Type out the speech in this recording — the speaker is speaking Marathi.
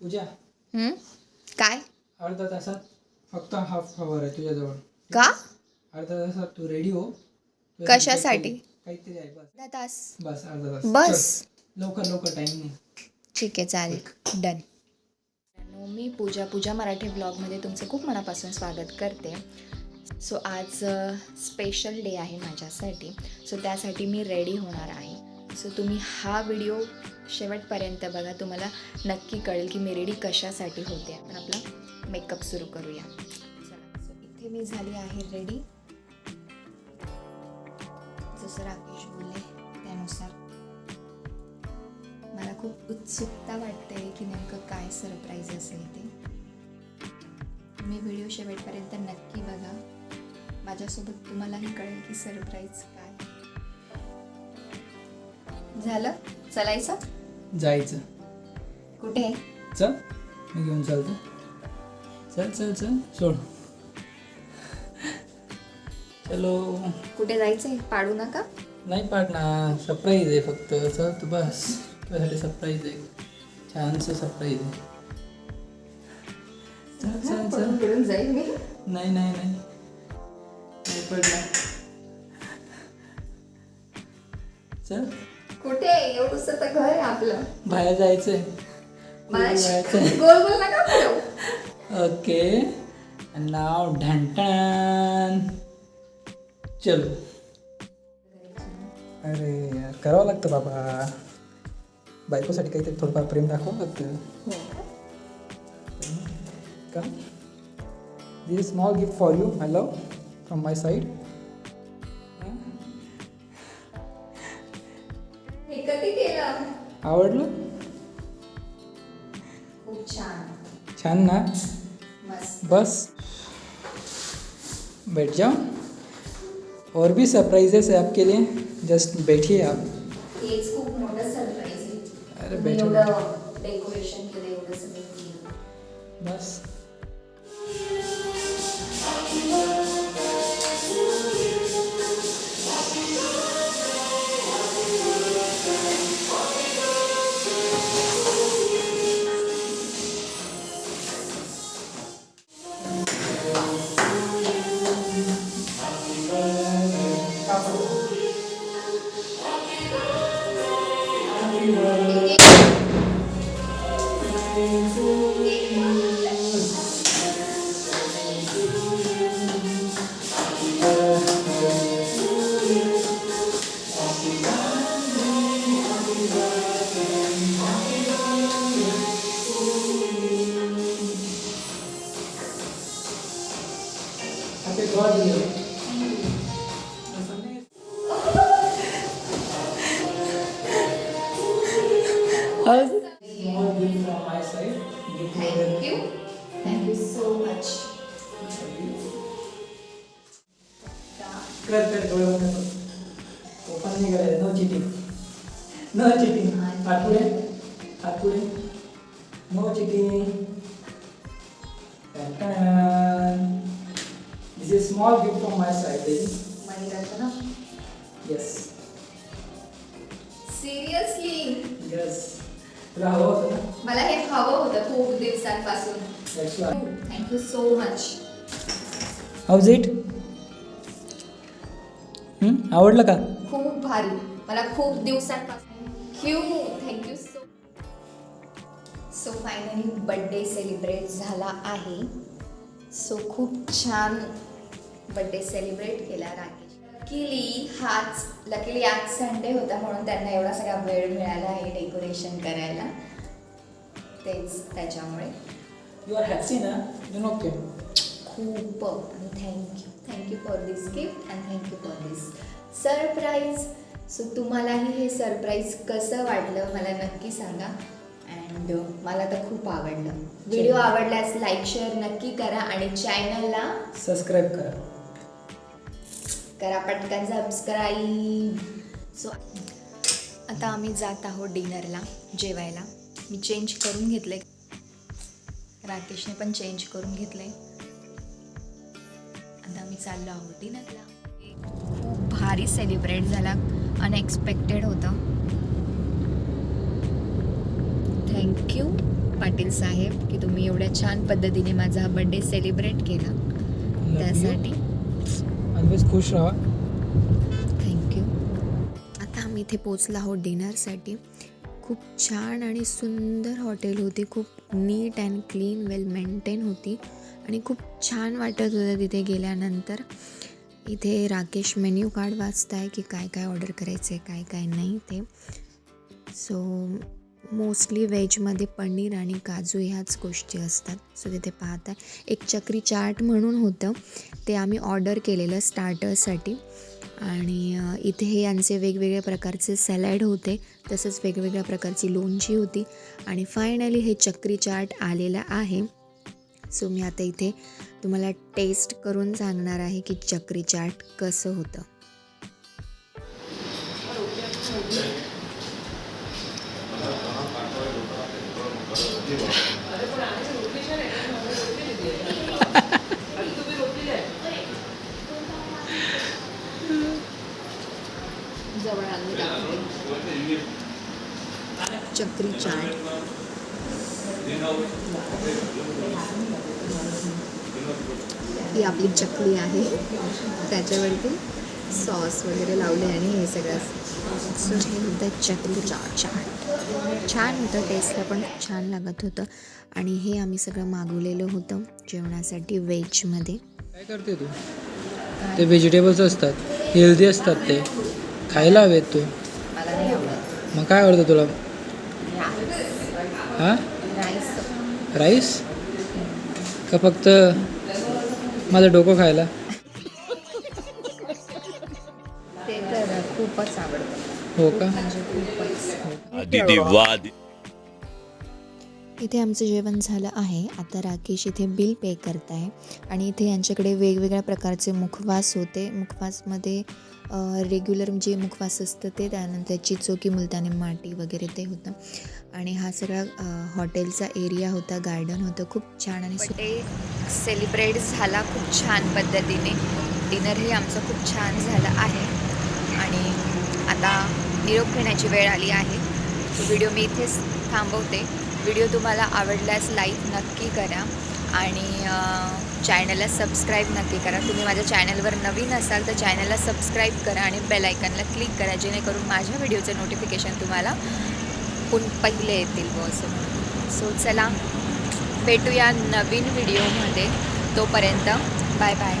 पूजा. हं? काय? अर्धा तासात फक्त हाफ आवर आहे तुझ्याजवळ. का? अर्धा तासात तू रेडी हो? कशासाठी? काहीतरी आहे बस. अर्धा तास बस अर्धा तास बस. चल, लवकर लवकर टाइम नाही ठीक आहे चालेल. डन मी पूजा पूजा मराठी ब्लॉगमध्ये तुमचं खूप मनापासून स्वागत करते. सो आज स्पेशल डे आहे माझ्यासाठी. सो त्यासाठी मी रेडी होणार आहे. सो तुम्ही हा व्हिडिओ शेवटपर्यंत बघा तुम्हाला नक्की कळेल की मी रेडी कशासाठी होते. आपण आपला मेकअप सुरू करूया. चला सो इथे मी झाली आहे रेडी जसं राकेश बोलले त्यानुसार. मला खूप उत्सुकता वाटते की नेमकं काय सरप्राईज असेल ते. तुम्ही व्हिडिओ शेवटपर्यंत नक्की बघा. माझ्यासोबत तुम्हालाही कळेल की सरप्राईज काय. झालं? चलायचं? जायचं. कुठे? चल मी घेऊन चालतो. चल चल चल सोड. चलो कुठे जायचंय? पाडू नका. नाही पाडणार. सरप्राईज आहे फक्त. चल तू बस. तुझ्यासाठी सरप्राईज आहे. छानसं सरप्राईज आहे. चल चल चल. जाईल मी. नाही नाही नाही. नाही पडणार. चल. कुठे एवढंच तर घर आहे आपलं. बाहेर जायचंय. मला जायचंय. गोल गोल नका फिरवू. ओके. नाव ढंटण चलो. अरे यार करावं लागतं बाबा. बायकोसाठी काहीतरी थोडंफार प्रेम दाखवावं लागतं. का this small gift for you I love from my side आवडलं? खूप छान. छान ना? बस. बैठ जाओ और भी सरप्राइजेस है आपके लिए? जस्ट बैठिए आप. अरे बैठो. डेकोरेशन के लिए बस. いいね。us. More from my side. Thank you. Thank you so much. Correct, correct. Open No cheating. No cheating. Atule. Atule. No cheating. This is small gift from my side, baby. Yes. Seriously? Yes. तुला हवं होतं ना? मला हे हवं होतं खूप दिवसांपासून. Thank you so much how's it आवडलं का? खूप भारी. मला खूप दिवसांपासून. Thank you thank you so so finally birthday celebrate झाला आहे. सो खूप छान बड्डे सेलिब्रेट केला राकेश. लकीली हाच लकीली आज संडे होता म्हणून त्यांना एवढा सगळा वेळ मिळाला आहे डेकोरेशन करायला. तेच त्याच्यामुळे. यू आर हॅपी ना? यू नो के खूप आणि thank you thank you for this gift and thank you for this surprise so तुम्हालाही हे सरप्राईज कसं वाटलं मला नक्की सांगा. अँड मला तर खूप आवडलं. व्हिडिओ आवडल्यास लाईक शेअर नक्की करा आणि चॅनलला सबस्क्राईब करा. करा पटकन सबस्क्राईब? सो आता आम्ही जात आहोत डिनरला जेवायला. मी चेंज करून घेतले राकेशने पण चेंज करून घेतले आता आम्ही चाललो आहोत डिनरला. खूप भारी सेलिब्रेट झाला. अनएक्सपेक्टेड होतं. थँक्यू पाटील साहेब की तुम्ही एवढ्या छान पद्धतीने माझा हा बड्डे सेलिब्रेट केला त्यासाठी ऑलवेज खुश राहा. थँक्यू आता आम्ही इथे पोचलो आहोत डिनरसाठी. खूप छान आणि सुंदर हॉटेल होती. खूप नीट अँड क्लीन वेल मेंटेन होती. आणि खूप छान वाटत होतं तिथे गेल्यानंतर. इथे राकेश मेन्यू कार्ड वाचताय की काय काय ऑर्डर करायचं आहे काय काय नाही ते. सो मोस्टली व्हेजमध्ये पनीर आणि काजू ह्याच गोष्टी असतात. सो तिथे पाहताय. एक चक्री चाट म्हणून होतं. ते आम्ही ऑर्डर केलेलं स्टार्टर्ससाठी. आणि इथे हे यांचे वेगवेगळ्या प्रकारचे सॅलॅड होते. तसंच वेगवेगळ्या प्रकारची लोणची होती. आणि फायनली हे चक्री चाट आलेलं आहे. सो मी आता इथे तुम्हाला टेस्ट करून सांगणार आहे की चक्री चाट कसं होतं. चक्री चाट ही आपली चकली आहे. त्याच्यावरती सॉस वगैरे लावले आणि हे सगळं सो हे होतं चकली चाट चाट. छान होतं टेस्टला पण खूप छान लागत होतं. आणि हे आम्ही सगळं मागवलेलं होतं जेवणासाठी व्हेजमध्ये काय करते तू? ते व्हेजिटेबल्स असतात हेल्दी असतात ते. खायला हवेत तू. मला नाही आवडत. मग काय आवडतं तुला? हां? राईस. का फक्त माझं डोकं खायला? ते तर खूपच आवडतं. हो का? इथे आमचं जेवण झालं आहे. आता राकेश इथे बिल पे करत आहे आणि इथे यांच्याकडे वेगवेगळ्या प्रकारचे मुखवास होते. मुखवासमध्ये रेग्युलर जे मुखवास असतं ते त्यानंतर चिचोकी मुलतानी माटी वगैरे ते होतं. आणि हा सगळा हॉटेलचा एरिया होता. गार्डन होतं. खूप छान आणि सेलिब्रेट झाला खूप छान पद्धतीने. डिनरही आमचं खूप छान झालं आहे. आणि आता निरोप घेण्याची वेळ आली आहे. व्हिडिओ मी इथेच थांबवते. व्हिडिओ तुम्हाला आवडल्यास लाईक नक्की करा आणि चॅनलला सबस्क्राईब नक्की करा. तुम्ही माझ्या चॅनलवर नवीन असाल तर चॅनलला सबस्क्राईब करा आणि बेल आयकनला क्लिक करा जेणेकरून माझ्या व्हिडिओचे नोटिफिकेशन तुम्हाला पुन पहिले येतील व असं. सो चला भेटूया नवीन व्हिडिओमध्ये. तोपर्यंत बाय बाय.